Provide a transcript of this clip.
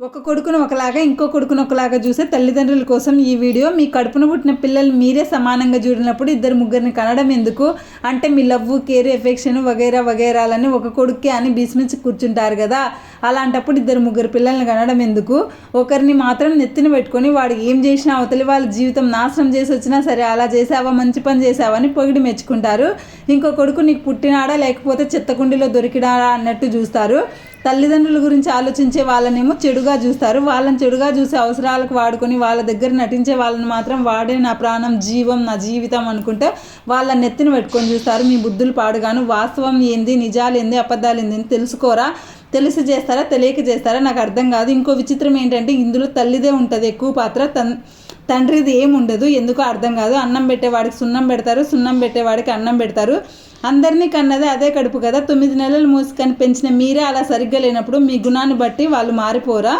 ఒక కొడుకును ఒకలాగా ఇంకో కొడుకును ఒకలాగా చూసే తల్లిదండ్రుల కోసం ఈ వీడియో. మీ కడుపున పుట్టిన పిల్లలు మీరే సమానంగా చూడినప్పుడు ఇద్దరు ముగ్గురిని కనడం ఎందుకు? అంటే మీ లవ్ కేర్ ఎఫెక్షన్ వగైరా వగైరాలని ఒక కొడుకే అని భీష్మించి కూర్చుంటారు కదా? అలాంటప్పుడు ఇద్దరు ముగ్గురు పిల్లల్ని కనడం ఎందుకు? ఒకరిని మాత్రం నెత్తిన పెట్టుకొని వాడు ఏం చేసినా అవతలి వాళ్ళ జీవితం నాశనం చేసి వచ్చినా సరే అలా చేసావా మంచి పని చేసావని పొగిడి మెచ్చుకుంటారు. ఇంకో కొడుకు నీకు పుట్టినాడా లేకపోతే చెత్తకుండిలో దొరికినాడా అన్నట్టు చూస్తారు. తల్లిదండ్రుల గురించి ఆలోచించే వాళ్ళనేమో చెడుగా చూస్తారు. వాళ్ళని చెడుగా చూసే అవసరాలకు వాడుకొని వాళ్ళ దగ్గర నటించే వాళ్ళని మాత్రం వాడే నా ప్రాణం జీవం నా జీవితం అనుకుంటే వాళ్ళ నెత్తిన పెట్టుకొని చూస్తారు. మీ బుద్ధులు పాడుగాను వాస్తవం ఏంది నిజాలు ఏంది అబద్ధాలు ఏంది తెలుసుకోరా? తెలిసి చేస్తారా తెలియక చేస్తారా నాకు అర్థం కాదు. ఇంకో విచిత్రం ఏంటంటే ఇందులో తల్లిదే ఉంటుంది ఎక్కువ పాత్ర. తన్ తండ్రిది ఏం ఉండదు ఎందుకో అర్థం కాదు. అన్నం పెట్టేవాడికి సున్నం పెడతారు సున్నం పెట్టేవాడికి అన్నం పెడతారు. అందరినీ కన్నదే అదే కడుపు కదా. తొమ్మిది నెలలు మూసుకొని పెంచిన మీరే అలా సరిగ్గా లేనప్పుడు మీ గుణాన్ని బట్టి వాళ్ళు మారిపోరా?